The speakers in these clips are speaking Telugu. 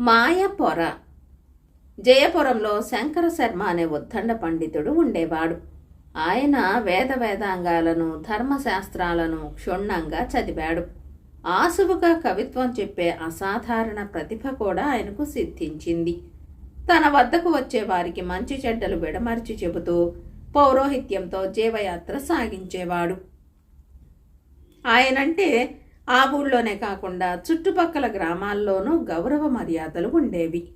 మాయ పొర జయపురంలో శంకర శర్మ అనే ఉద్దండ పండితుడు ఉండేవాడు. ఆయన వేద వేదాంగాలను ధర్మశాస్త్రాలను క్షుణ్ణంగా చదివాడు. ఆసువుగా కవిత్వం చెప్పే అసాధారణ ప్రతిభ కూడా ఆయనకు సిద్ధించింది. తన వద్దకు వచ్చే వారికి మంచి చెడ్డలు విడమర్చి చెబుతూ పౌరోహిత్యంతో జీవయాత్ర సాగించేవాడు. ఆయనంటే ఆ ఊళ్ళోనే కాకుండా చుట్టుపక్కల గ్రామాల్లోనూ గౌరవ మర్యాదలు ఉండేవి.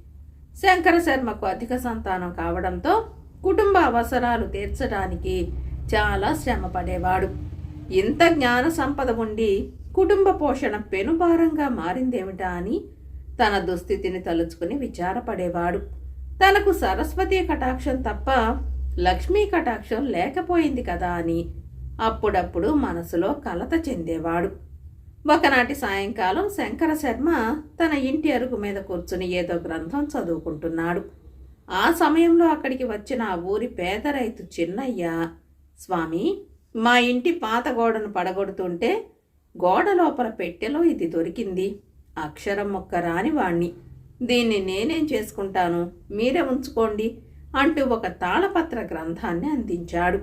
శంకర శర్మకు అధిక సంతానం కావడంతో కుటుంబ అవసరాలు తీర్చడానికి చాలా శ్రమ పడేవాడు ఇంత జ్ఞాన సంపద ఉండి కుటుంబ పోషణ పెనుభారంగా మారిందేమిటా అని తన దుస్థితిని తలుచుకుని విచారపడేవాడు. తనకు సరస్వతి కటాక్షం తప్ప లక్ష్మీ కటాక్షం లేకపోయింది కదా అని అప్పుడప్పుడు మనసులో కలత చెందేవాడు. ఒకనాటి సాయంకాలం శంకర శర్మ తన ఇంటి అరుగు మీద కూర్చుని ఏదో గ్రంథం చదువుకుంటున్నాడు. ఆ సమయంలో అక్కడికి వచ్చిన ఆ ఊరి పేద రైతు చిన్నయ్య స్వామి మా ఇంటి పాత గోడను పడగొడుతుంటే గోడ లోపల పెట్టెలో ఇది దొరికింది. అక్షరం మొక్క రాని వాణ్ణి. దీన్ని నేనేం చేసుకుంటాను? మీరే ఉంచుకోండి అంటూ ఒక తాళపత్ర గ్రంథాన్ని అందించాడు.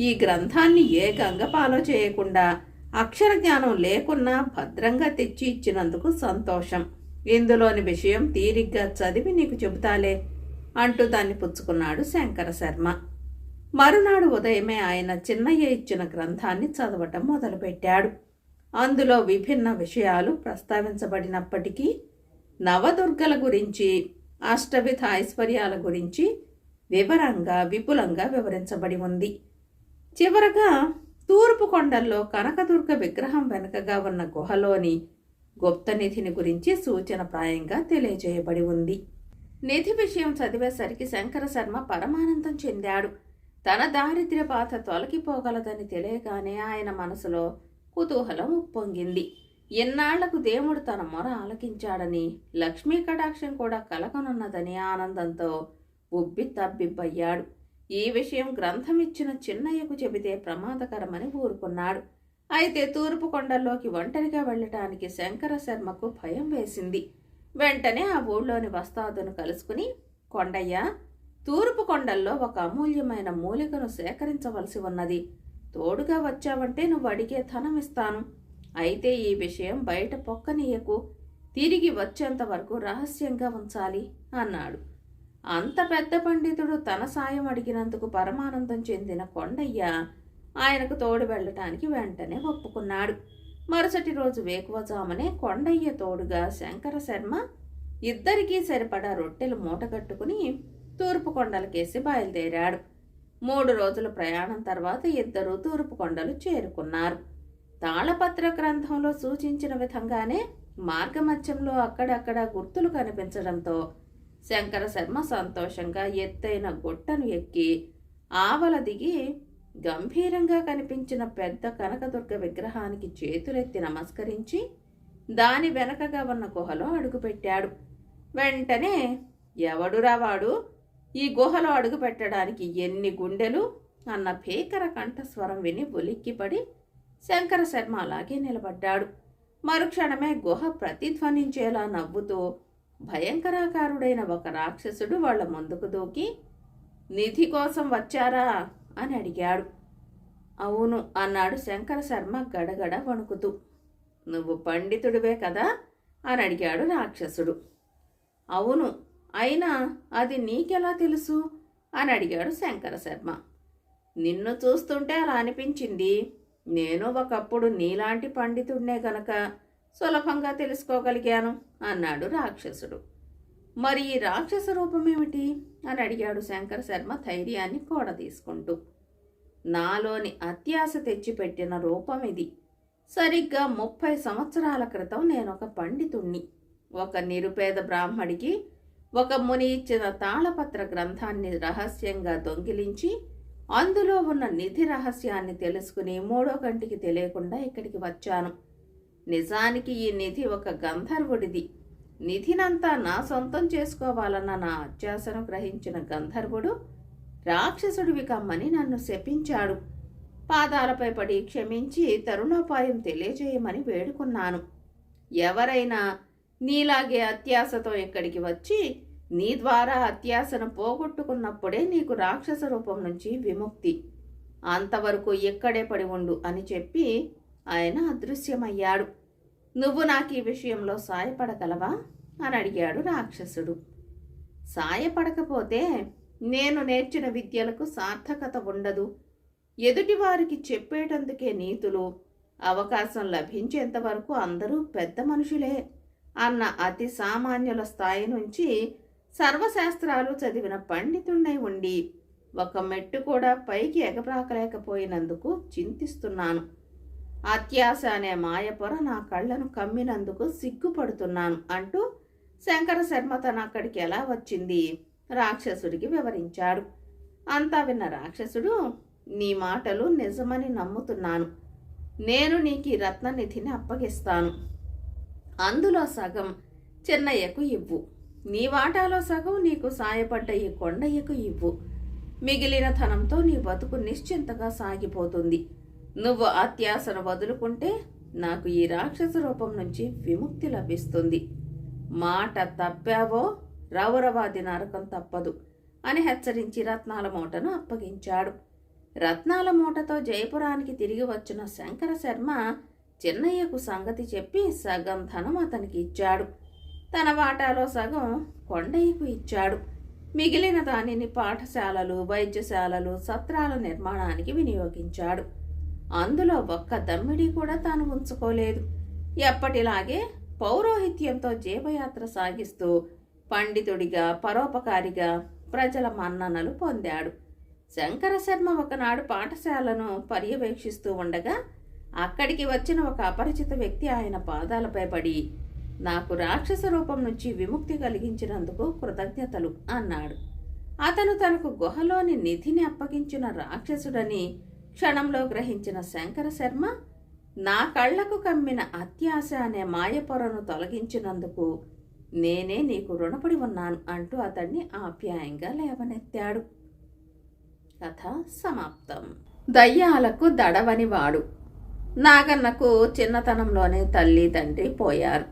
ఈ గ్రంథాన్ని ఏ గంగపాలో చేయకుండా అక్షర జ్ఞానం లేకున్నా భద్రంగా తెచ్చి ఇచ్చినందుకు సంతోషం. ఇందులోని విషయం తీరిగ్గా చదివి నీకు చెబుతాలే అంటూ దాన్ని పుచ్చుకున్నాడు శంకర శర్మ. మరునాడు ఉదయమే ఆయన చిన్నయ్య ఇచ్చిన గ్రంథాన్ని చదవటం మొదలుపెట్టాడు. అందులో విభిన్న విషయాలు ప్రస్తావించబడినప్పటికీ నవదుర్గల గురించి అష్టవిధ ఐశ్వర్యాల గురించి వివరంగా విపులంగా వివరించబడి ఉంది. చివరగా తూర్పు కొండల్లో కనకదుర్గ విగ్రహం వెనుకగా ఉన్న గుహలోని గుప్త నిధిని గురించి సూచనప్రాయంగా తెలియజేయబడి ఉంది. నిధి విషయం చదివేసరికి శంకర శర్మ పరమానందం చెందాడు. తన దారిద్ర్య బాధ తొలగిపోగలదని తెలియగానే ఆయన మనసులో కుతూహలం ఉప్పొంగింది. ఎన్నాళ్ళకు దేవుడు తన మొర ఆలకించాడని లక్ష్మీ కటాక్షం కూడా కలగనున్నదని ఆనందంతో ఉబ్బి తబ్బిబ్బయ్యాడు. ఈ విషయం గ్రంథం ఇచ్చిన చిన్నయ్యకు చెబితే ప్రమాదకరమని ఊరుకున్నాడు. అయితే తూర్పు కొండల్లోకి ఒంటరిగా వెళ్ళటానికి శంకర శర్మకు భయం వేసింది. వెంటనే ఆ ఊళ్ళోని వస్తాదును కలుసుకుని కొండయ్య తూర్పు కొండల్లో ఒక అమూల్యమైన మూలికను సేకరించవలసి ఉన్నది. తోడుగా వచ్చావంటే నువ్వు అడిగే ధనం ఇస్తాను. అయితే ఈ విషయం బయట పొక్కనీయకు. తిరిగి వచ్చేంత వరకు రహస్యంగా ఉంచాలి అన్నాడు. అంత పెద్ద పండితుడు తన సాయం అడిగినందుకు పరమానందం చెందిన కొండయ్య ఆయనకు తోడు వెళ్ళటానికి వెంటనే ఒప్పుకున్నాడు. మరుసటి రోజు వేకువజామునే కొండయ్య తోడుగా శంకర శర్మ ఇద్దరికీ సరిపడా రొట్టెలు మూటగట్టుకుని తూర్పు కొండలకేసి బయలుదేరాడు. మూడు రోజుల ప్రయాణం తర్వాత ఇద్దరు తూర్పు కొండలు చేరుకున్నారు. తాళపత్ర గ్రంథంలో సూచించిన విధంగానే మార్గమధ్యంలో అక్కడక్కడ గుర్తులు కనిపించడంతో శంకర శర్మ సంతోషంగా ఎత్తైన గుట్టను ఎక్కి ఆవల దిగి గంభీరంగా కనిపించిన పెద్ద కనకదుర్గ విగ్రహానికి చేతులెత్తి నమస్కరించి దాని వెనకగా ఉన్న గుహలో అడుగుపెట్టాడు. వెంటనే ఎవడురా వాడు? ఈ గుహలో అడుగు పెట్టడానికి ఎన్ని గుండెలు? అన్న భీకర కంఠస్వరం విని ఉలిక్కిపడి శంకర శర్మ అలాగే నిలబడ్డాడు. మరుక్షణమే గుహ ప్రతిధ్వనించేలా నవ్వుతూ భయంకరాకారుడైన ఒక రాక్షసుడు వాళ్ళ ముందుకు దూకి నిధి కోసం వచ్చారా? అని అడిగాడు. అవును అన్నాడు శంకర శర్మ గడగడ వణుకుతూ. నువ్వు పండితుడివే కదా? అని అడిగాడు రాక్షసుడు. అవును అయినా అది నీకెలా తెలుసు? అని అడిగాడు శంకర శర్మ. నిన్ను చూస్తుంటే అలా అనిపించింది. నేను ఒకప్పుడు నీలాంటి పండితుడినే గనక సులభంగా తెలుసుకోగలిగాను అన్నాడు రాక్షసుడు. మరి ఈ రాక్షస రూపమేమిటి అని అడిగాడు శంకర శర్మ ధైర్యాన్ని కూడ తీసుకుంటూ నాలోని అత్యాశ తెచ్చిపెట్టిన రూపం ఇది. సరిగ్గా ముప్పై సంవత్సరాల క్రితం నేను ఒక పండితుణ్ణి. ఒక నిరుపేద బ్రాహ్మడికి ఒక ముని ఇచ్చిన తాళపత్ర గ్రంథాన్ని రహస్యంగా దొంగిలించి అందులో ఉన్న నిధి రహస్యాన్ని తెలుసుకుని మూడో కంటికి తెలియకుండా ఇక్కడికి వచ్చాను. నిజానికి ఈ నిధి ఒక గంధర్వుడిది. నిధినంతా నా సొంతం చేసుకోవాలన్న నా అత్యాసను గ్రహించిన గంధర్వుడు రాక్షసుడివి కమ్మని నన్ను శపించాడు. పాదాలపై పడి క్షమించి తరుణోపాయం తెలియజేయమని వేడుకున్నాను. ఎవరైనా నీలాగే అత్యాసతో ఇక్కడికి వచ్చి నీ ద్వారా అత్యాసను పోగొట్టుకున్నప్పుడే నీకు రాక్షస రూపం నుంచి విముక్తి. అంతవరకు ఇక్కడే పడి ఉండు అని చెప్పి ఆయన అదృశ్యమయ్యాడు. నువ్వు నాకు ఈ విషయంలో సాయపడగలవా? అని అడిగాడు రాక్షసుడు. సాయపడకపోతే నేను నేర్చిన విద్యలకు సార్థకత ఉండదు. ఎదుటివారికి చెప్పేటందుకే నీతులు అవకాశం లభించేంత వరకు అందరూ పెద్ద మనుషులే అన్న అతి సామాన్యుల స్థాయి నుంచి సర్వశాస్త్రాలు చదివిన పండితుణ్ణై ఉండి ఒక మెట్టు కూడా పైకి ఎగబ్రాకలేకపోయినందుకు చింతిస్తున్నాను. అత్యాశ అనే మాయపొర నా కళ్ళను కమ్మినందుకు సిగ్గుపడుతున్నాను అంటూ శంకర శర్మ తన అక్కడికి ఎలా వచ్చింది? రాక్షసుడికి వివరించాడు. అంతా విన్న రాక్షసుడు నీ మాటలు నిజమని నమ్ముతున్నాను. నేను నీకు ఈ రత్ననిధిని అప్పగిస్తాను. అందులో సగం చిన్నయ్యకు ఇవ్వు. నీ వాటాలో సగం నీకు సాయపడ్డ ఈ కొండయ్యకు ఇవ్వు. మిగిలిన ధనంతో నీ బతుకు నిశ్చింతగా సాగిపోతుంది. నువ్వు అత్యాసను వదులుకుంటే నాకు ఈ రాక్షస రూపం నుంచి విముక్తి లభిస్తుంది. మాట తప్పావో రౌరవాది నరకం తప్పదు అని హెచ్చరించి రత్నాల మూటను అప్పగించాడు. రత్నాల మూటతో జయపురానికి తిరిగి వచ్చిన శంకర శర్మ చిన్నయ్యకు సంగతి చెప్పి సగం ధనం అతనికి ఇచ్చాడు. తన వాటాలో సగం కొండయ్యకు ఇచ్చాడు. మిగిలిన దానిని పాఠశాలలు వైద్యశాలలు సత్రాల నిర్మాణానికి వినియోగించాడు. అందులో ఒక్క దమ్మిడి కూడా తాను ఉంచుకోలేదు. ఎప్పటిలాగే పౌరోహిత్యంతో జీవయాత్ర సాగిస్తూ పండితుడిగా పరోపకారిగా ప్రజల మన్ననలు పొందాడు. శంకరశర్మ ఒకనాడు పాఠశాలను పర్యవేక్షిస్తూ ఉండగా అక్కడికి వచ్చిన ఒక అపరిచిత వ్యక్తి ఆయన పాదాలపై పడి నాకు రాక్షస రూపం నుంచి విముక్తి కలిగించినందుకు కృతజ్ఞతలు అన్నాడు. అతను తనకు గుహలోని నిధిని అప్పగించిన రాక్షసుడని క్షణంలో గ్రహించిన శంకర శర్మ నా కళ్ళకు కమ్మిన అత్యాశ అనే మాయపొరను తొలగించినందుకు నేనే నీకు రుణపడి ఉన్నాను అంటూ అతన్ని ఆప్యాయంగా లేవనెత్తాడు. కథ సమాప్తం. దయ్యాలకు దడవని వాడు నాగన్నకు చిన్నతనంలోనే తల్లి తండ్రి పోయారు.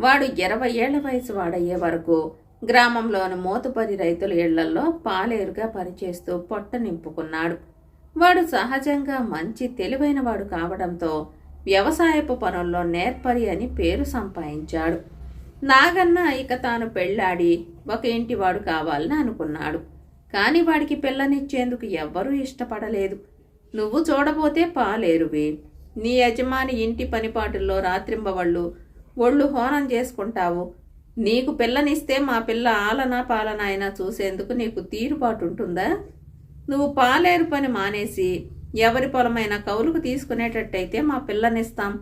వాడు ఇరవై ఏళ్ళ వయసు వాడయ్యే వరకు గ్రామంలోని మోతుపరి రైతుల ఇళ్ళల్లో పాలేరుగా పనిచేస్తూ పొట్ట నింపుకున్నాడు. వాడు సహజంగా మంచి తెలివైనవాడు కావడంతో వ్యవసాయపు పనుల్లో నేర్పరి అని పేరు సంపాదించాడు. నాగన్న ఇక తాను పెళ్ళాడి ఒక ఇంటివాడు కావాలని అనుకున్నాడు. కాని వాడికి పిల్లనిచ్చేందుకు ఎవ్వరూ ఇష్టపడలేదు. నువ్వు చూడబోతే పాలేరువి. నీ యజమాని ఇంటి పనిపాటుల్లో రాత్రింబవళ్ళు ఒళ్ళు హోనం చేసుకుంటావు. నీకు పిల్లనిస్తే మా పిల్ల ఆలనా పాలన అయినా చూసేందుకు నీకు తీరుబాటు ఉంటుందా నువ్వు పాలేరు పని మానేసి ఎవరి పొలమైనా కౌలుకు తీసుకునేటట్టయితే మా పిల్లనిస్తాం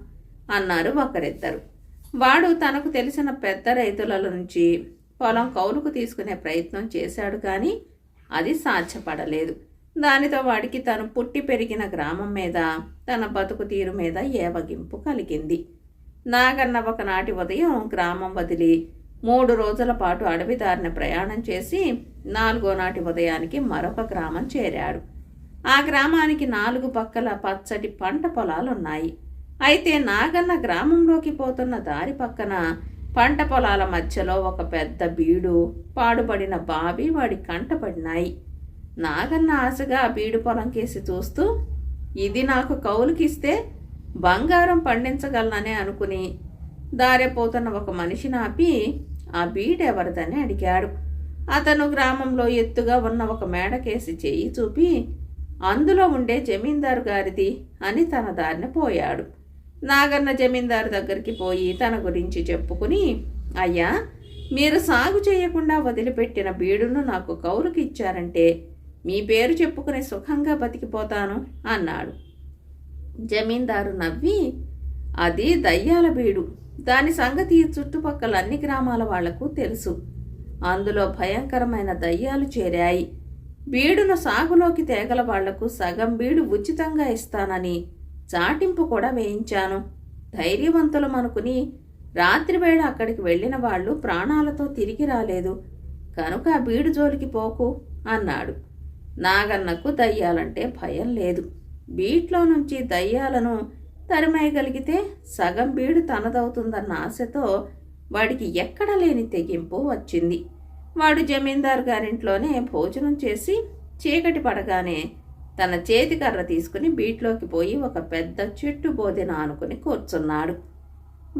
అన్నారు ఒకరిద్దరు. వాడు తనకు తెలిసిన పెద్ద రైతుల నుంచి పొలం కౌలుకు తీసుకునే ప్రయత్నం చేశాడు కానీ అది సాధ్యపడలేదు. దానితో వాడికి తను పుట్టి పెరిగిన గ్రామం మీద తన బతుకు తీరు మీద ఏవగింపు కలిగింది. నాగన్న ఒకనాటి ఉదయం గ్రామం వదిలి మూడు రోజుల పాటు అడవి దారిన ప్రయాణం చేసి నాలుగో నాటి ఉదయానికి మరొక గ్రామం చేరాడు. ఆ గ్రామానికి నాలుగు పక్కల పచ్చటి పంట పొలాలున్నాయి. అయితే నాగన్న గ్రామంలోకి పోతున్న దారి పక్కన పంట పొలాల మధ్యలో ఒక పెద్ద బీడు పాడుపడిన బావి వాడి కంటపడినాయి నాగన్న ఆశగా బీడు పొలం కేసి చూస్తూ ఇది నాకు కౌలుకిస్తే బంగారం పండించగలననే అనుకుని దారిపోతున్న ఒక మనిషిని ఆపి ఆ బీడెవరిదని అడిగాడు. అతను గ్రామంలో ఎత్తుగా ఉన్న ఒక మేడకేసి చేయి చూపి అందులో ఉండే జమీందారు గారిది అని తన దారిన పోయాడు. నాగన్న జమీందారు దగ్గరికి పోయి తన గురించి చెప్పుకుని అయ్యా మీరు సాగు చేయకుండా వదిలిపెట్టిన బీడును నాకు కౌరుకి ఇచ్చారంటే మీ పేరు చెప్పుకుని సుఖంగా బతికిపోతాను అన్నాడు. జమీందారు నవ్వి అది దయ్యాల బీడు. దాని సంగతి చుట్టుపక్కల అన్ని గ్రామాల వాళ్ళకు తెలుసు. అందులో భయంకరమైన దయ్యాలు చేరాయి. బీడును సాగులోకి తేగల వాళ్ళకు సగం బీడు ఉచితంగా ఇస్తానని చాటింపు కూడా వేయించాను. ధైర్యవంతులు అనుకుని రాత్రివేళ అక్కడికి వెళ్ళిన వాళ్ళు ప్రాణాలతో తిరిగి రాలేదు. కనుక ఆ బీడు జోలికి పోకు అన్నాడు. నాగన్నకు దయ్యాలంటే భయం లేదు. బీట్లో నుంచి దయ్యాలను తరిమేయగలిగితే సగం బీడు తనదవుతుందన్న ఆశతో వాడికి ఎక్కడ లేని తెగింపు వచ్చింది. వాడు జమీందారు గారింట్లోనే భోజనం చేసి చీకటి పడగానే తన చేతికర్ర తీసుకుని బీట్లోకి పోయి ఒక పెద్ద చెట్టు బోదెన ఆనుకుని కూర్చున్నాడు.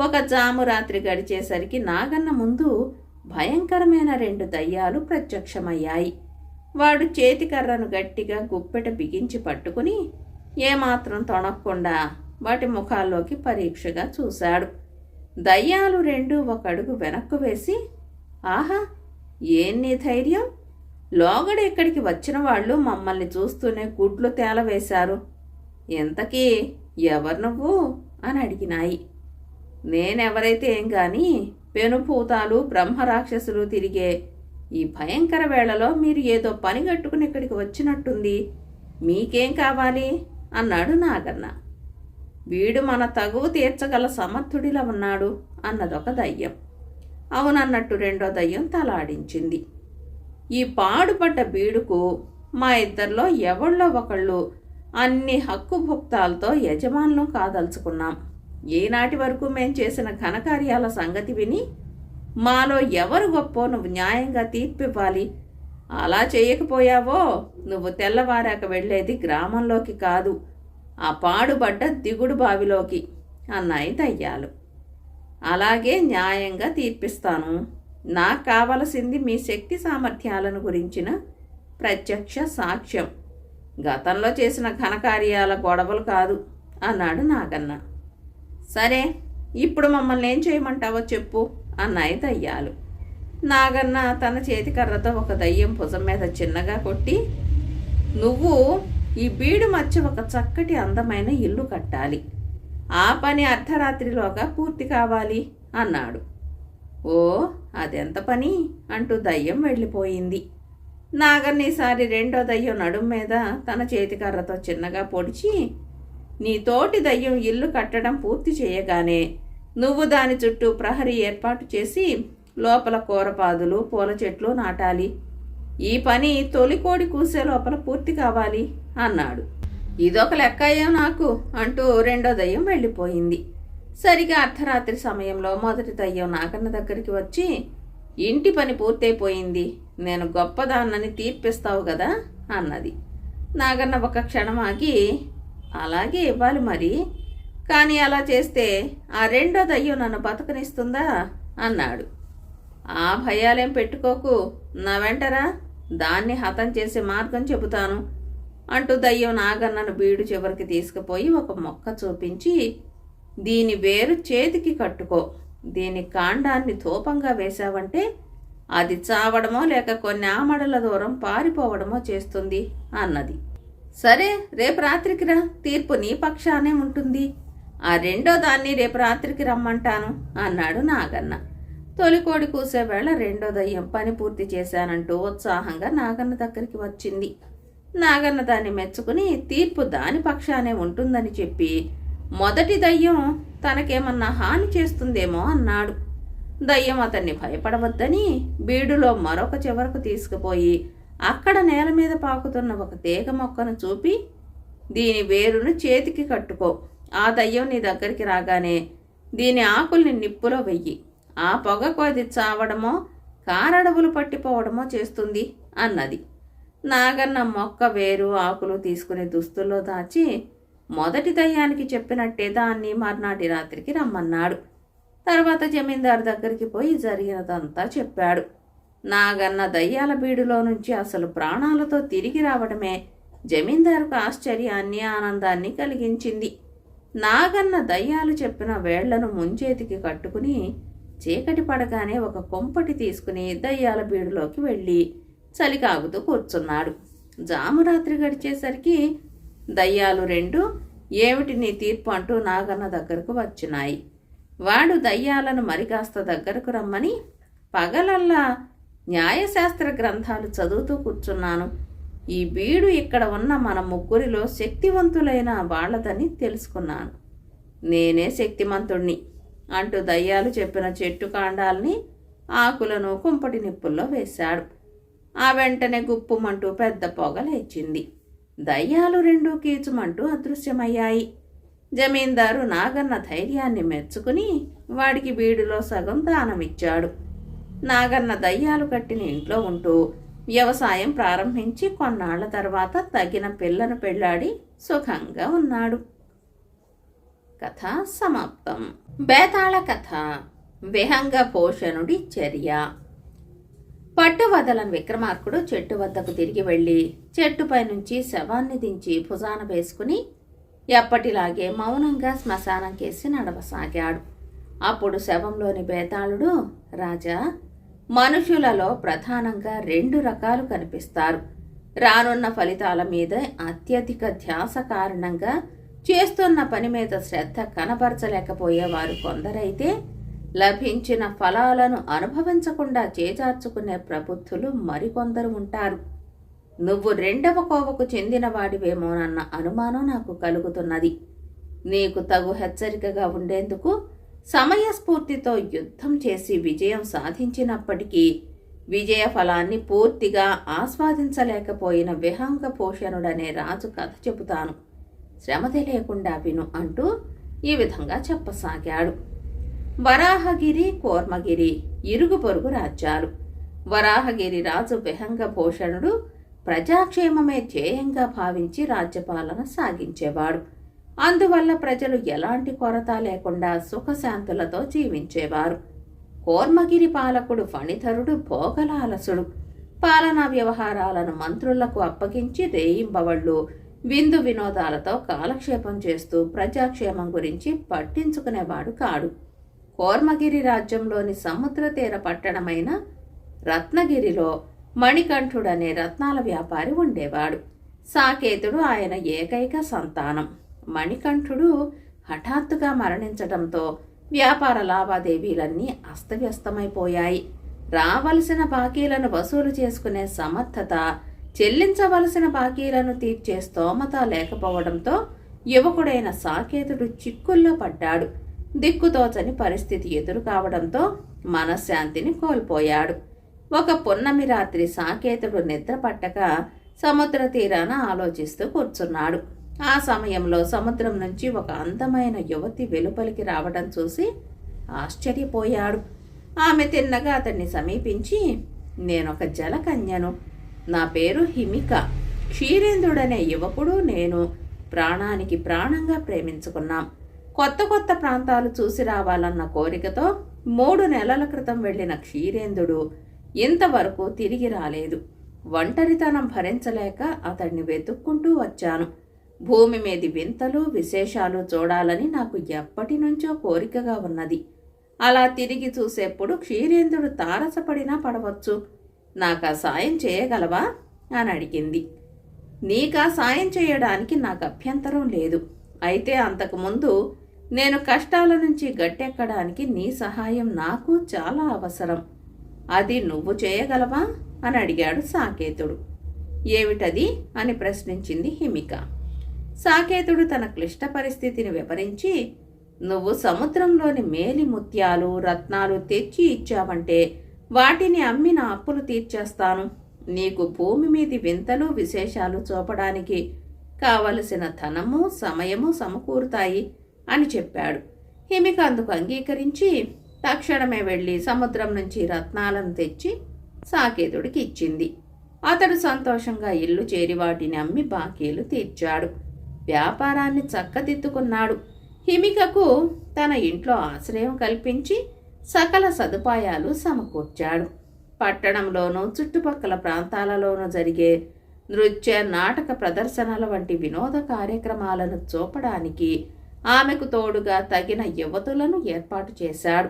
ఒక జాము రాత్రి గడిచేసరికి నాగన్న ముందు భయంకరమైన రెండు దయ్యాలు ప్రత్యక్షమయ్యాయి. వాడు చేతికర్రను గట్టిగా గుప్పెట బిగించి పట్టుకుని ఏమాత్రం తొణక్కుండా వాటి ముఖాల్లోకి పరీక్షగా చూశాడు. దయ్యాలు రెండు ఒక అడుగు వెనక్కు వేసి ఆహా ఏం నీ ధైర్యం? లోగడ ఇక్కడికి వచ్చిన వాళ్ళు మమ్మల్ని చూస్తూనే గుడ్లు తేలవేశారు ఇంతకీ ఎవరు నువ్వు అని అడిగినాయి. నేనెవరైతే ఏం గాని పెనుభూతాలు బ్రహ్మరాక్షసులు తిరిగే ఈ భయంకర వేళలో మీరు ఏదో పని కట్టుకుని ఇక్కడికి వచ్చినట్టుంది. మీకేం కావాలి అన్నాడు నాగన్న. వీడు మన తగువు తీర్చగల సమర్థుడిలా ఉన్నాడు అన్నదొక దయ్యం. అవునన్నట్టు రెండో దయ్యం తలాడించింది. ఈ పాడుపడ్డ బీడుకు మా ఇద్దరిలో ఎవళ్ళో ఒకళ్ళు అన్ని హక్కు భుక్తాలతో యజమానులు కాదలుచుకున్నాం. ఏనాటి వరకు మేం చేసిన ఘనకార్యాల సంగతి విని మాలో ఎవరు గొప్పో నువ్వు న్యాయంగా తీర్పివ్వాలి. అలా చేయకపోయావో నువ్వు తెల్లవారాక వెళ్ళేది గ్రామంలోకి కాదు. ఆ పాడుబడ్డ దిగుడు బావిలోకి అన్నాయి దయ్యాలు. అలాగే న్యాయంగా తీర్పిస్తాను. నాకు కావలసింది మీ శక్తి సామర్థ్యాలను గురించిన ప్రత్యక్ష సాక్ష్యం. గతంలో చేసిన ఘనకార్యాల గొడవలు కాదు అన్నాడు నాగన్న. సరే ఇప్పుడు మమ్మల్ని ఏం చేయమంటావో చెప్పు అన్నాయి దయ్యాలు. నాగన్న తన చేతికర్రతో ఒక దయ్యం భుజం మీద చిన్నగా కొట్టి నువ్వు ఈ బీడు మధ్య ఒక చక్కటి అందమైన ఇల్లు కట్టాలి. ఆ పని అర్ధరాత్రిలోగా పూర్తి కావాలి అన్నాడు. ఓ అదెంత పని? అంటూ దయ్యం వెళ్ళిపోయింది. నాగన్న ఈసారి రెండో దయ్యం నడుం మీద తన చేతికర్రతో చిన్నగా పొడిచి నీ తోటి దయ్యం ఇల్లు కట్టడం పూర్తి చేయగానే నువ్వు దాని చుట్టూ ప్రహరీ ఏర్పాటు చేసి లోపల కూరపాదులు పూల చెట్లు నాటాలి. ఈ పని తొలికోడి కూసే లోపల పూర్తి కావాలి. అన్నాడు. ఇదొక లెక్క అయ్యో నాకు అంటూ రెండో దయ్యం వెళ్ళిపోయింది. సరిగా అర్ధరాత్రి సమయంలో మొదటి దయ్యం నాగన్న దగ్గరికి వచ్చి ఇంటి పని పూర్తయిపోయింది. నేను గొప్పదాన్నని తీర్పిస్తావు కదా అన్నది. నాగన్న ఒక క్షణం ఆగి అలాగే ఇవ్వాలి మరి. కానీ అలా చేస్తే ఆ రెండో దయ్యం నన్ను బతకనిస్తుందా? అన్నాడు. ఆ భయాలేం పెట్టుకోకు. నా వెంటరా దాన్ని హతం చేసే మార్గం చెబుతాను. అంటూ దయ్యం నాగన్నను బీడు చివరికి తీసుకుపోయి ఒక మొక్క చూపించి దీని వేరు చేతికి కట్టుకో. దీని కాండాన్ని ధూపంగా వేశావంటే అది చావడమో లేక కొన్ని ఆమడల దూరం పారిపోవడమో చేస్తుంది అన్నది. సరే రేపు రాత్రికి రా. తీర్పు నీ పక్షానే ఉంటుంది. ఆ రెండో దాన్ని రేపు రాత్రికి రమ్మంటాను అన్నాడు నాగన్న. తొలికోడి కూసేవేళ రెండో దయ్యం పని పూర్తి చేశానంటూ ఉత్సాహంగా నాగన్న దగ్గరికి వచ్చింది. నాగన్న దాన్ని మెచ్చుకుని తీర్పు దాని పక్షానే ఉంటుందని చెప్పి మొదటి దయ్యం తనకేమన్నా హాని చేస్తుందేమో అన్నాడు. దయ్యం అతన్ని భయపడవద్దని బీడులో మరొక చివరకు తీసుకుపోయి అక్కడ నేల మీద పాకుతున్న ఒక తీగ మొక్కను చూపి దీని వేరును చేతికి కట్టుకో. ఆ దయ్యం నీ దగ్గరికి రాగానే దీని ఆకుల్ని నిప్పులో వెయ్యి. ఆ పొగకు అది చావడమో కారడవులు పట్టిపోవడమో చేస్తుంది అన్నది. నాగన్న మొక్క వేరు ఆకులు తీసుకుని దుస్తుల్లో దాచి మొదటి దయ్యానికి చెప్పినట్టే దాన్ని మర్నాటి రాత్రికి రమ్మన్నాడు. తర్వాత జమీందారు దగ్గరికి పోయి జరిగినదంతా చెప్పాడు. నాగన్న దయ్యాల బీడులో నుంచి అసలు ప్రాణాలతో తిరిగి రావడమే జమీందారుకు ఆశ్చర్యాన్ని ఆనందాన్ని కలిగించింది. నాగన్న దయ్యాలు చెప్పిన వేళ్ళను ముంచేతికి కట్టుకుని చీకటి పడగానే ఒక కొంపటి తీసుకుని దయ్యాల బీడులోకి వెళ్ళి చలికాగుతూ కూర్చున్నాడు. జామురాత్రి గడిచేసరికి దయ్యాలు రెండు ఏమిటి నీ తీర్పు అంటూ నాగన్న దగ్గరకు వచ్చినాయి. వాడు దయ్యాలను మరికాస్త దగ్గరకు రమ్మని పగలల్లా న్యాయశాస్త్ర గ్రంథాలు చదువుతూ కూర్చున్నాను. ఈ బీడు ఇక్కడ ఉన్న మన ముగ్గురిలో శక్తివంతులైన వాళ్ళదని తెలుసుకున్నాను. నేనే శక్తిమంతుణ్ణి అంటూ దయ్యాలు చెప్పిన చెట్టు కాండాల్ని ఆకులను కుంపటి నిప్పుల్లో వేశాడు. ఆ వెంటనే గుప్పుమంటూ పెద్ద పొగ లేచింది. దయ్యాలు రెండు కీచుమంటూ అదృశ్యమయ్యాయి. జమీందారు నాగన్న ధైర్యాన్ని మెచ్చుకుని వాడికి బీడులో సగం దానమిచ్చాడు. నాగన్న దయ్యాలు కట్టిన ఇంట్లో ఉంటూ వ్యవసాయం ప్రారంభించి కొన్నాళ్ళ తర్వాత తగిన పిల్లను పెళ్ళాడి సుఖంగా ఉన్నాడు. కథ సమాప్తం. బేతాళ కథ. విహంగ పోషణుడి చర్య. పట్టువదలని విక్రమార్కుడు చెట్టు వద్దకు తిరిగి వెళ్ళి చెట్టుపై నుంచి శవాన్ని దించి భుజాన వేసుకుని ఎప్పటిలాగే మౌనంగా శ్మశానం కేసి నడవసాగాడు. అప్పుడు శవంలోని బేతాళుడు రాజా మనుషులలో ప్రధానంగా రెండు రకాలు కనిపిస్తారు. రానున్న ఫలితాల మీద అత్యధిక ధ్యాస కారణంగా చేస్తున్న పని మీద శ్రద్ధ కనబరచలేకపోయేవారు కొందరైతే లభించిన ఫలాలను అనుభవించకుండా చేజార్చుకునే ప్రబుద్ధులు మరికొందరు ఉంటారు. నువ్వు రెండవ కోవకు చెందినవాడివేమోనన్న అనుమానం నాకు కలుగుతున్నది. నీకు తగు హెచ్చరికగా ఉండేందుకు సమయస్ఫూర్తితో యుద్ధం చేసి విజయం సాధించినప్పటికీ విజయ ఫలాన్ని పూర్తిగా ఆస్వాదించలేకపోయిన విహంగ పోషణుడనే రాజు కథ చెబుతాను. శ్రమ తెలియకుండా విను అంటూ ఈ విధంగా చెప్పసాగాడు. వరాహగిరి కోర్మగిరి ఇరుగు పొరుగు రాజ్యాలు. వరాహగిరి రాజు విహంగ భూషణుడు ప్రజాక్షేమమే ధ్యేయంగా భావించి రాజ్యపాలన సాగించేవాడు. అందువల్ల ప్రజలు ఎలాంటి కొరత లేకుండా సుఖశాంతులతో జీవించేవారు. కోర్మగిరి పాలకుడు ఫణిధరుడు భోగలాలసుడు. పాలనా వ్యవహారాలను మంత్రులకు అప్పగించి రేయింబవళ్ళు విందు వినోదాలతో కాలక్షేపం చేస్తూ ప్రజాక్షేమం గురించి పట్టించుకునేవాడు కాడు. కోర్మగిరి రాజ్యంలోని సముద్ర తీర పట్టణమైన రత్నగిరిలో మణికంఠుడనే రత్నాల వ్యాపారి ఉండేవాడు. సాకేతుడు ఆయన ఏకైక సంతానం. మణికంఠుడు హఠాత్తుగా మరణించడంతో వ్యాపార లావాదేవీలన్నీ అస్తవ్యస్తమైపోయాయి. రావలసిన బాకీలను వసూలు చేసుకునే సమర్థత చెల్లించవలసిన బాకీలను తీర్చే స్తోమత లేకపోవడంతో యువకుడైన సాకేతుడు చిక్కుల్లో పడ్డాడు. దిక్కుతోచని పరిస్థితి ఎదురు కావడంతో మనశ్శాంతిని కోల్పోయాడు. ఒక పున్నమి రాత్రి సాకేతుడు నిద్ర పట్టక సముద్ర తీరాన ఆలోచిస్తూ కూర్చున్నాడు. ఆ సమయంలో సముద్రం నుంచి ఒక అందమైన యువతి వెలుపలికి రావడం చూసి ఆశ్చర్యపోయాడు. ఆమె తిన్నగా అతన్ని సమీపించి నేనొక జలకన్యను. నా పేరు హిమిక. క్షీరేంద్రుడనే యువకుడు నేను ప్రాణానికి ప్రాణంగా ప్రేమించుకున్నాం. కొత్త కొత్త ప్రాంతాలు చూసి రావాలన్న కోరికతో మూడు నెలల క్రితం వెళ్ళిన క్షీరేంద్రుడు ఇంతవరకు తిరిగి రాలేదు. ఒంటరితనం భరించలేక అతన్ని వెతుక్కుంటూ వచ్చాను. భూమి మీది వింతలు విశేషాలు చూడాలని నాకు ఎప్పటి నుంచో కోరికగా ఉన్నది. అలా తిరిగి చూసేప్పుడు క్షీరేంద్రుడు తారసపడినా పడవచ్చు. నాకా సాయం చేయగలవా? అని అడిగింది. నీకా సాయం చేయడానికి నాకు అభ్యంతరం లేదు. అయితే అంతకుముందు నేను కష్టాల నుంచి గట్టెక్కడానికి నీ సహాయం నాకు చాలా అవసరం. అది నువ్వు చేయగలవా? అని అడిగాడు సాకేతుడు. ఏమిటది? అని ప్రశ్నించింది హిమిక. సాకేతుడు తన క్లిష్ట పరిస్థితిని వివరించి నువ్వు సముద్రంలోని మేలి ముత్యాలు రత్నాలు తెచ్చి ఇచ్చావంటే వాటిని అమ్మి నా అప్పులు తీర్చేస్తాను. నీకు భూమి మీది వింతలు విశేషాలు చూపడానికి కావలసిన ధనము సమయము సమకూరుతాయి. అని చెప్పాడు. హిమిక అందుకు అంగీకరించి తక్షణమే వెళ్ళి సముద్రం నుంచి రత్నాలను తెచ్చి సాకేతుడికి ఇచ్చింది. అతడు సంతోషంగా ఇల్లు చేరి వాటిని అమ్మి బాకీలు తీర్చాడు. వ్యాపారాన్ని చక్కదిద్దుకున్నాడు. హిమికకు తన ఇంట్లో ఆశ్రయం కల్పించి సకల సదుపాయాలు సమకూర్చాడు. పట్టణంలోనూ చుట్టుపక్కల ప్రాంతాలలోనూ జరిగే నృత్య నాటక ప్రదర్శనల వంటి వినోద కార్యక్రమాలను చూపడానికి ఆమెకు తోడుగా తగిన యువతులను ఏర్పాటు చేశాడు.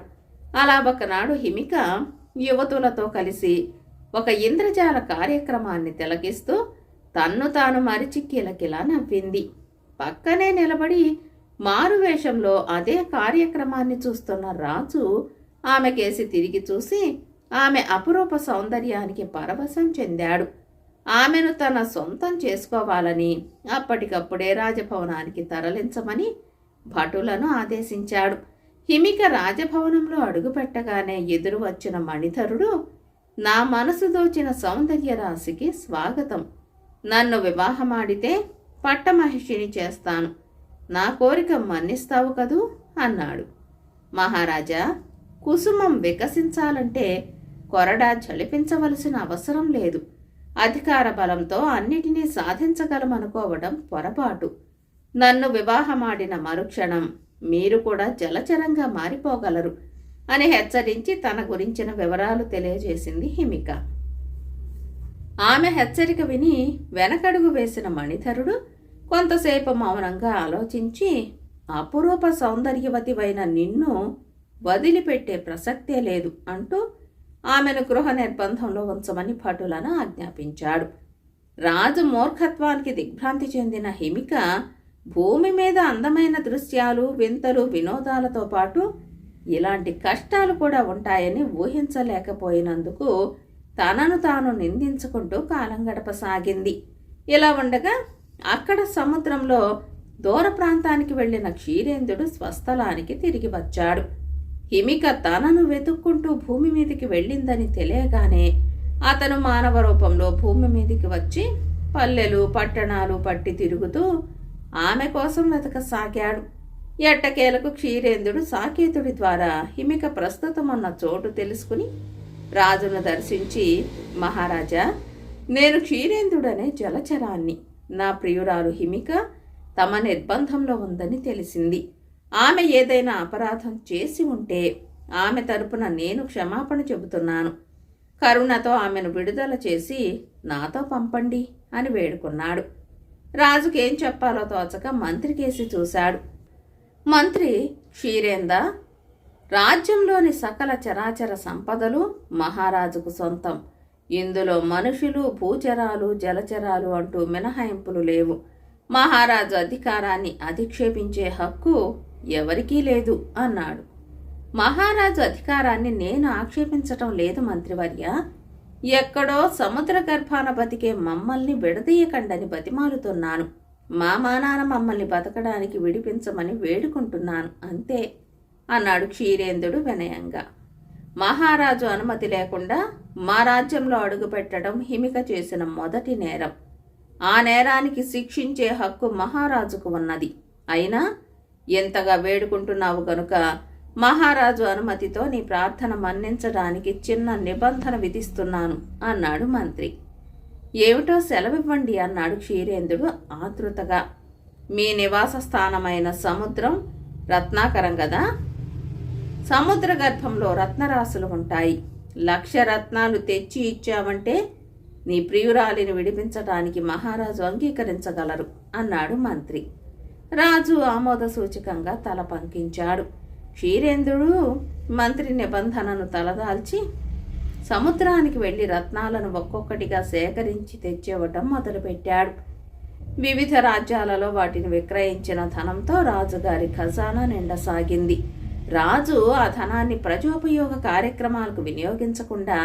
అలా ఒకనాడు హిమిక యువతులతో కలిసి ఒక ఇంద్రజాల కార్యక్రమాన్ని తిలకిస్తూ తన్ను తాను మరిచి కిలకిలా నవ్వింది. పక్కనే నిలబడి మారువేషంలో అదే కార్యక్రమాన్ని చూస్తున్న రాజు ఆమెకేసి తిరిగి చూసి ఆమె అపురూప సౌందర్యానికి పరవశం చెందాడు. ఆమెను తన సొంతం చేసుకోవాలని అప్పటికప్పుడే రాజభవనానికి తరలించమని భటులను ఆదేశించాడు. హిమిక రాజభవనంలో అడుగుపెట్టగానే ఎదురు వచ్చిన మణిధరుడు నా మనసు దోచిన సౌందర్య రాశికి స్వాగతం. నన్ను వివాహమాడితే పట్టమహిషిని చేస్తాను. నా కోరిక మన్నిస్తావు కదూ? అన్నాడు. మహారాజా కుసుమం వికసించాలంటే కొరడా చలిపించవలసిన అవసరం లేదు. అధికార బలంతో అన్నిటినీ సాధించగలమనుకోవడం పొరపాటు. నన్ను వివాహమాడిన మరుక్షణం మీరు కూడా జలచరంగా మారిపోగలరు అని హెచ్చరించి తన గురించిన వివరాలు తెలియజేసింది హిమిక. ఆమె హెచ్చరిక విని వెనకడుగు వేసిన మణిధరుడు కొంతసేపు మౌనంగా ఆలోచించి అపురూప సౌందర్యవతివైన నిన్ను వదిలిపెట్టే ప్రసక్తే లేదు అంటూ ఆమెను గృహ నిర్బంధంలో ఉంచమని భటులను ఆజ్ఞాపించాడు. రాజు మూర్ఖత్వానికి దిగ్భ్రాంతి చెందిన హిమిక భూమి మీద అందమైన దృశ్యాలు వింతలు వినోదాలతో పాటు ఇలాంటి కష్టాలు కూడా ఉంటాయని ఊహించలేకపోయినందుకు తనను తాను నిందించుకుంటూ కాలం గడపసాగింది. ఇలా ఉండగా అక్కడ సముద్రంలో దూర ప్రాంతానికి వెళ్ళిన క్షీరేంద్రుడు స్వస్థలానికి తిరిగి వచ్చాడు. హిమిక తనను వెతుక్కుంటూ భూమి మీదికి వెళ్ళిందని తెలియగానే అతను మానవ రూపంలో భూమి మీదికి వచ్చి పల్లెలు పట్టణాలు పట్టి తిరుగుతూ ఆమె కోసం వెతకసాగాడు ఎట్టకేలకు క్షీరేంద్రుడు సాకేతుడి ద్వారా హిమిక ప్రస్తుతమున్న చోటు తెలుసుకుని రాజును దర్శించి మహారాజా నేను క్షీరేంద్రుడనే జలచరాన్ని. నా ప్రియురాలు హిమిక తమ నిర్బంధంలో ఉందని తెలిసింది. ఆమె ఏదైనా అపరాధం చేసి ఉంటే ఆమె తరపున నేను క్షమాపణ చెబుతున్నాను. కరుణతో ఆమెను విడుదల చేసి నాతో పంపండి అని వేడుకున్నాడు. రాజుకేం చెప్పాలో తోచక మంత్రికేసి చూశాడు. మంత్రి క్షీరేంద? రాజ్యంలోని సకల చరాచర సంపదలు మహారాజుకు సొంతం. ఇందులో మనుషులు భూచరాలు జలచరాలు అంటూ మినహాయింపులు లేవు. మహారాజు అధికారాన్ని అధిక్షేపించే హక్కు ఎవరికీ లేదు అన్నాడు. మహారాజు అధికారాన్ని నేను ఆక్షేపించటం లేదు మంత్రివర్య. ఎక్కడో సముద్ర గర్భాన బతికే మమ్మల్ని విడదీయకండని బతిమాలుతున్నాను. మా మానాన మమ్మల్ని బతకడానికి విడిపించమని వేడుకుంటున్నాను అంతే అన్నాడు క్షీరేంద్రుడు వినయంగా. మహారాజు అనుమతి లేకుండా మా రాజ్యంలో అడుగుపెట్టడం హిమిక చేసిన మొదటి నేరం. ఆ నేరానికి శిక్షించే హక్కు మహారాజుకు ఉన్నది. అయినా ఎంతగా వేడుకుంటున్నావు గనుక మహారాజు అనుమతితో నీ ప్రార్థన మన్నించడానికి చిన్న నిబంధన విధిస్తున్నాను అన్నాడు మంత్రి. ఏమిటో సెలవివ్వండి అన్నాడు క్షీరేంద్రుడు ఆతృతగా మీ నివాస స్థానమైన సముద్రం రత్నాకరం కదా సముద్ర గర్భంలో రత్నరాశులు ఉంటాయి. లక్ష రత్నాలు తెచ్చి ఇచ్చావంటే నీ ప్రియురాలిని విడిపించటానికి మహారాజు అంగీకరించగలరు అన్నాడు మంత్రి. రాజు ఆమోద సూచకంగా తల పంకించాడు. క్షీరేంద్రుడు మంత్రి నిబంధనను తలదాల్చి సముద్రానికి వెళ్ళి రత్నాలను ఒక్కొక్కటిగా సేకరించి తెచ్చివ్వటం మొదలుపెట్టాడు. వివిధ రాజ్యాలలో వాటిని విక్రయించిన ధనంతో రాజుగారి ఖజానా నిండసాగింది రాజు ఆ ధనాన్ని ప్రజోపయోగ కార్యక్రమాలకు వినియోగించకుండా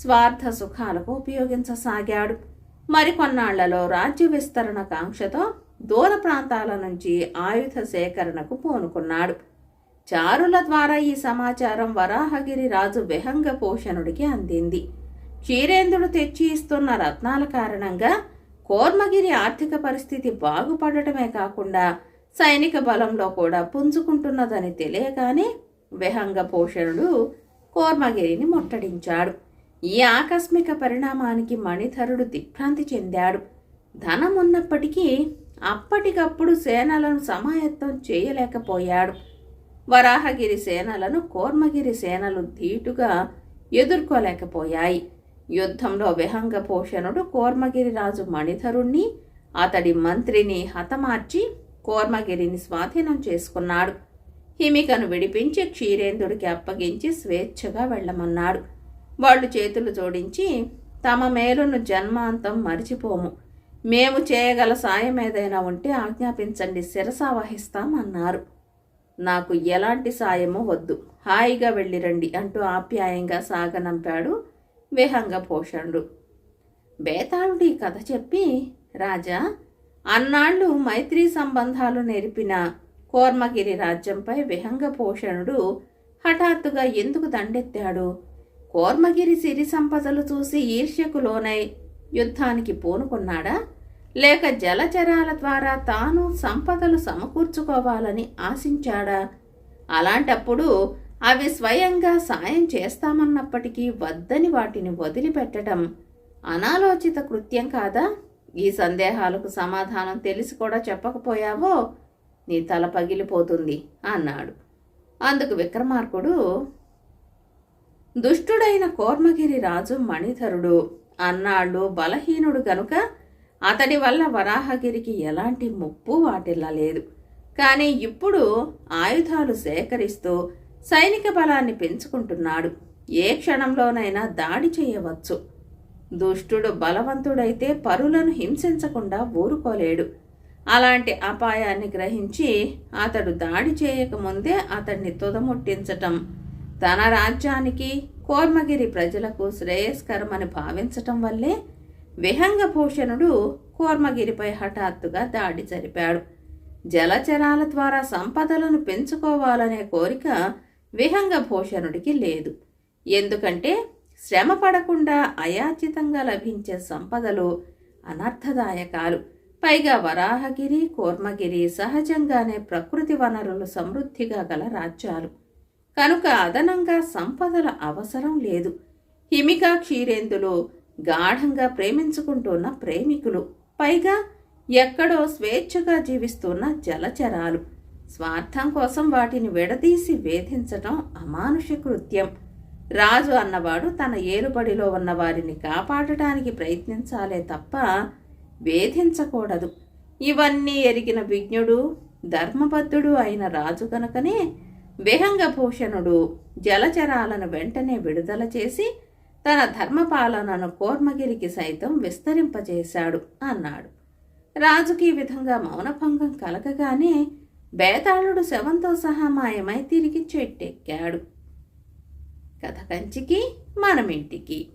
స్వార్థ సుఖాలకు ఉపయోగించసాగాడు. మరికొన్నాళ్ళలో రాజ్య విస్తరణ కాంక్షతో దూర ప్రాంతాల నుంచి ఆయుధ సేకరణకు పూనుకున్నాడు. చారుల ద్వారా ఈ సమాచారం వరాహగిరి రాజు విహంగ పోషణుడికి అందింది. క్షీరేంద్రుడు తెచ్చి ఇస్తున్న రత్నాల కారణంగా కోర్మగిరి ఆర్థిక పరిస్థితి బాగుపడటమే కాకుండా సైనిక బలంలో కూడా పుంజుకుంటున్నదని తెలియగానే విహంగ పోషణుడు కోర్మగిరిని ముట్టడించాడు. ఈ ఆకస్మిక పరిణామానికి మణిధరుడు దిగ్భ్రాంతి చెందాడు. ధనం ఉన్నప్పటికీ అప్పటికప్పుడు సేనలను సమాయత్తం చేయలేకపోయాడు. వరాహగిరి సేనలను కోర్మగిరి సేనలు ధీటుగా ఎదుర్కోలేకపోయాయి. యుద్ధంలో విహంగ పోషణుడు కోర్మగిరి రాజు మణిధరుణ్ణి అతడి మంత్రిని హతమార్చి కోర్మగిరిని స్వాధీనం చేసుకున్నాడు. హిమికను విడిపించి క్షీరేంద్రుడికి అప్పగించి స్వేచ్ఛగా వెళ్ళమన్నాడు. వాళ్ళు చేతులు జోడించి తమ మేలును జన్మాంతం మరిచిపోము. మేము చేయగల సాయం ఏదైనా ఉంటే ఆజ్ఞాపించండి శిరసా వహిస్తాం అన్నారు నాకు ఎలాంటి సాయమో వద్దు. హాయిగా వెళ్ళిరండి అంటూ ఆప్యాయంగా సాగనంపాడు విహంగ పోషణుడు బేతాళుడి కథ చెప్పి రాజా అన్నాళ్ళు మైత్రీ సంబంధాలు నేర్పిన కోర్మగిరి రాజ్యంపై విహంగ పోషణుడు హఠాత్తుగా ఎందుకు దండెత్తాడు? కోర్మగిరి సిరి సంపదలు చూసి ఈర్ష్యకు లోనై యుద్ధానికి పూనుకున్నాడా? లేక జలచరాల ద్వారా తాను సంపదలు సమకూర్చుకోవాలని ఆశించాడా? అలాంటప్పుడు అవి స్వయంగా సాయం చేస్తామన్నప్పటికీ వద్దని వాటిని వదిలిపెట్టడం అనాలోచిత కృత్యం కాదా? ఈ సందేహాలకు సమాధానం తెలిసి కూడా చెప్పకపోయావో? నీ తల పగిలిపోతుంది అన్నాడు. అందుకు విక్రమార్కుడు దుష్టుడైన కోర్మగిరి రాజు మణిధరుడు అన్నాళ్ళు బలహీనుడు గనుక అతడి వల్ల వరాహగిరికి ఎలాంటి ముప్పు వాటిల్లలేదు కానీ ఇప్పుడు ఆయుధాలు సేకరిస్తూ సైనిక బలాన్ని పెంచుకుంటున్నాడు. ఏ క్షణంలోనైనా దాడి చేయవచ్చు. దుష్టుడు బలవంతుడైతే పరులను హింసించకుండా ఊరుకోలేడు. అలాంటి అపాయాన్ని గ్రహించి అతడు దాడి చేయకముందే అతన్ని తుదముట్టించటం తన రాజ్యానికి కోర్మగిరి ప్రజలకు శ్రేయస్కరమని భావించటం వల్లే విహంగభూషణుడు కూర్మగిరిపై హఠాత్తుగా దాడి జరిపాడు. జలచరాల ద్వారా సంపదలను పెంచుకోవాలనే కోరిక విహంగభూషణుడికి లేదు. ఎందుకంటే శ్రమ పడకుండా అయాచితంగా లభించే సంపదలు అనర్థదాయకాలు. పైగా వరాహగిరి కూర్మగిరి సహజంగానే ప్రకృతి వనరులు సమృద్ధిగా గల రాజ్యాలు. కనుక అదనంగా సంపదల అవసరం లేదు. హిమికా క్షీరేందులు గాఢంగా ప్రేమించుకుంటున్న ప్రేమికులు. పైగా ఎక్కడో స్వేచ్ఛగా జీవిస్తున్న జలచరాలు. స్వార్థం కోసం వాటిని విడదీసి వేధించటం అమానుష కృత్యం. రాజు అన్నవాడు తన ఏలుబడిలో ఉన్న వారిని కాపాడటానికి ప్రయత్నించాలే తప్ప వేధించకూడదు. ఇవన్నీ ఎరిగిన విజ్ఞుడు ధర్మబద్ధుడు అయిన రాజు కనుకనే విహంగభూషణుడు జలచరాలను వెంటనే విడుదల చేసి తన ధర్మపాలనను కోర్మగిరికి సైతం విస్తరింపజేశాడు అన్నాడు. రాజుకి ఈ విధంగా మౌనభంగం కలగగానే బేతాళుడు శవంతో సహా మాయమై తిరిగి చెట్టెక్కాడు. కథ కంచికి మనమింటికి.